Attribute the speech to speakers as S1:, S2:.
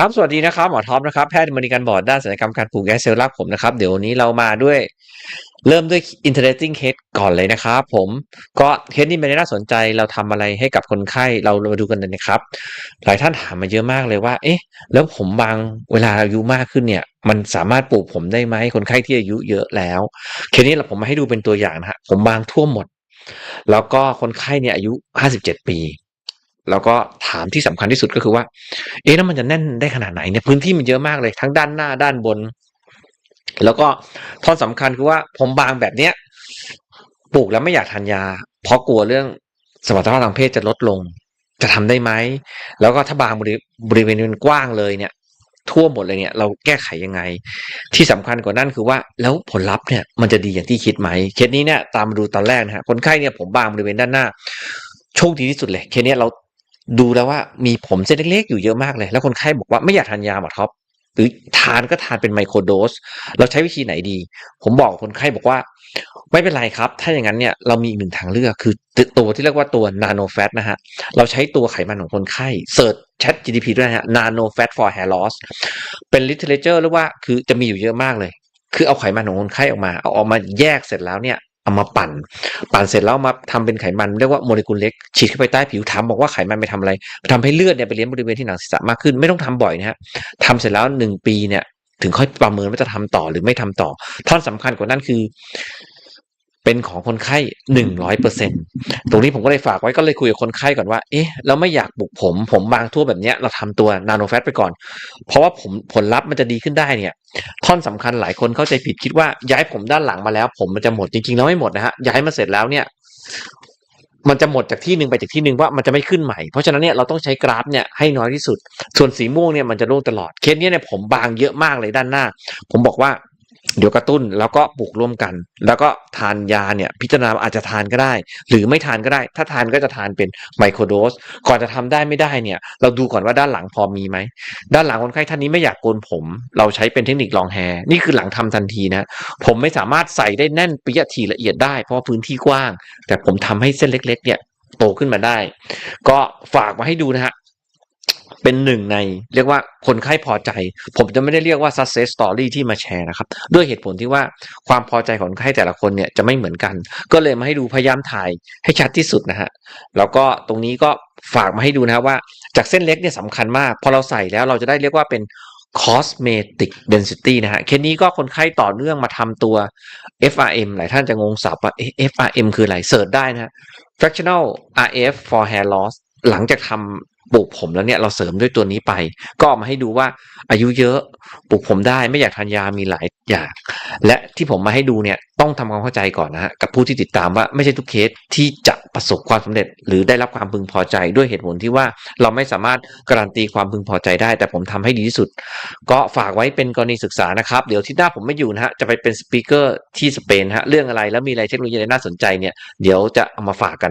S1: ครับ สวัสดีนะครับ หมอท็อปนะครับ แพทย์บริการบอร์ดด้านศัลยกรรมการปลูกแย้เซลล์รากผมนะครับ เดี๋ยววันนี้เรามาด้วยเริ่มด้วย interesting case ก่อนเลยนะครับผม ก็เคสนี้เป็นน่าสนใจเราทำอะไรให้กับคนไข้เราเรามาดูกันเลยนะครับ หลายท่านถามมาเยอะมากเลยว่า เอ๊ะ แล้วผมบางเวลาอายุมากขึ้นเนี่ย มันสามารถปลูกผมได้ไหมคนไข้ที่อายุเยอะแล้ว เคสนี้เราผมมาให้ดูเป็นตัวอย่างนะฮะผมบางทั่วหมด แล้วก็คนไข้เนี่ยอายุ 57 ปี แล้วก็ถามที่สำคัญที่สุดก็คือว่า เอ๊ะแล้วมันจะแน่นได้ขนาดไหนเนี่ยพื้นที่มันเยอะมากเลยทั้งด้านหน้าด้านบน แล้วก็ท่อนสำคัญคือว่าผมบางแบบเนี้ยปลูกแล้วไม่อยากทานยา เพราะกลัวเรื่องสมรรถภาพทางเพศจะลดลง จะทำได้ไหมแล้วก็ถ้าบางบริเวณมันกว้างเลยเนี่ย ทั่วหมดเลยเนี่ย เราแก้ไขยังไง ที่สำคัญกว่านั้นคือว่า แล้วผลลัพธ์เนี่ยมันจะดีอย่างที่คิดไหมเคสนี้เนี่ยตามมาดูตอนแรกนะฮะคนไข้เนี่ยผมบางบริเวณด้านหน้าโชคดีที่สุดเลยเคสเนี้ยเรา ดูแล้วว่ามีผมเส้นเล็กๆอยู่เยอะมากเลย แล้วคนไข้บอกว่าไม่อยากทานยาหมอท็อปหรือทานก็ทานเป็นไมโครโดส เราใช้วิธีไหนดี ผมบอกคนไข้บอกว่า ไม่เป็นไรครับ ถ้าอย่างนั้นเนี่ยเรามีอีกหนึ่งทางเลือกคือตัวที่เรียกว่าตัวนาโนแฟตนะฮะ เราใช้ตัวไขมันของคนไข้เสิร์ช Chat GDP ด้วยนะฮะ nano fat for hair loss เป็น literature หรือว่าคือจะมีอยู่เยอะมากเลย คือเอาไขมันของคนไข้ออกมา เอาออกมาแยกเสร็จแล้วเนี่ย เอามาปั่น ปั่นเสร็จแล้วมาทำเป็นไขมันเรียกว่าโมเลกุลเล็กฉีดเข้าไปใต้ผิวถามบอกว่าไขมันไปทำอะไรไปทำให้เลือดเนี่ยไปเลี้ยงบริเวณที่หนังศีรษะมากขึ้นไม่ต้องทำบ่อยนะฮะทำเสร็จแล้วหนึ่งปีเนี่ยถึงค่อยประเมินว่าจะทำต่อหรือไม่ทำต่อ ท่อนสำคัญกว่านั้นคือ เป็นของคนไข้หนึ่งร้อยเปอร์เซ็นตรงนี้ผมก็เลยฝากไว้ก็เลยคุยกับคนไข้ก่อนว่า เอ๊ะเราไม่อยากปลุกผม ผมบางทั่วแบบเนี้ยเราทำตัวนาโนแฟตไปก่อน เพราะว่าผมผลลัพธ์มันจะดีขึ้นได้เนี่ย ท่อนสำคัญหลายคนเข้าใจผิดคิดว่าย้ายผมด้านหลังมาแล้ว ผมมันจะหมดจริงๆแล้วไม่หมดนะฮะย้ายมาเสร็จแล้วเนี่ยมันจะหมดจากที่หนึ่งไปจากที่หนึ่งว่ามันจะไม่ขึ้นใหม่ เพราะฉะนั้นเนี่ยเราต้องใช้กราฟเนี่ยให้น้อยที่สุด ส่วนสีม่วงเนี่ยมันจะร่วงตลอด เคสเนี้ยเนี่ยผมบางเยอะมากเลยด้านหน้า ผมบอกว่า เดี๋ยวกระตุ้นแล้วก็ปลูกร่วมกัน แล้วก็ทานยาเนี่ยพิจารณาอาจจะทานก็ได้ หรือไม่ทานก็ได้ ถ้าทานก็จะทานเป็นไมโครโดส ก่อนจะทำได้ไม่ได้เนี่ยเราดูก่อนว่าด้านหลังพอมีไหม ด้านหลังคนไข้ท่านนี้ไม่อยากโกนผม เราใช้เป็นเทคนิคลองแฮนี่คือหลังทำทันทีนะ ผมไม่สามารถใส่ได้แน่นปียะทีละเอียดได้ เพราะว่าพื้นที่กว้าง แต่ผมทำให้เส้นเล็ก ๆ เนี่ยโตขึ้นมาได้ ก็ฝากมาให้ดูนะฮะ เป็นหนึ่งในเรียกว่าคนไข้พอใจ ผมจะไม่ได้เรียกว่า success story ที่มาแชร์นะครับ ด้วยเหตุผลที่ว่าความพอใจของคนไข้แต่ละคนเนี่ยจะไม่เหมือนกัน ก็เลยมาให้ดูพยายามถ่ายให้ชัดที่สุดนะฮะแล้วก็ตรงนี้ก็ฝากมาให้ดูนะว่าจากเส้นเล็กเนี่ยสำคัญมาก พอเราใส่แล้วเราจะได้เรียกว่าเป็น cosmetic density นะฮะ เคสนี้ก็คนไข้ต่อเนื่องมาทำตัว FRM หลายท่านจะงงศัพท์ว่า FRM คืออะไร เสิร์ชได้นะฮะ fractional RF for hair loss หลังจากทำ ปลูกผมแล้วเนี่ยเราเสริมด้วยตัวนี้ไป ก็เอามาให้ดูว่าอายุเยอะปลูกผมได้ไม่อยากทานยามีหลายอย่างและที่ผมมาให้ดูเนี่ยต้องทำความเข้าใจก่อนนะฮะกับผู้ที่ติดตามว่าไม่ใช่ทุกเคสที่จะประสบความสำเร็จ หรือได้รับความพึงพอใจด้วยเหตุผลที่ว่าเราไม่สามารถการันตีความพึงพอใจได้ แต่ผมทำให้ดีที่สุด ก็ฝากไว้เป็นกรณีศึกษานะครับ เดี๋ยวที่หน้าผมไม่อยู่นะฮะจะไปเป็นสปีกเกอร์ที่สเปนฮะเรื่องอะไรแล้วมีอะไรเทคโนโลยีอะไรน่าสนใจเนี่ยเดี๋ยวจะเอามาฝากกัน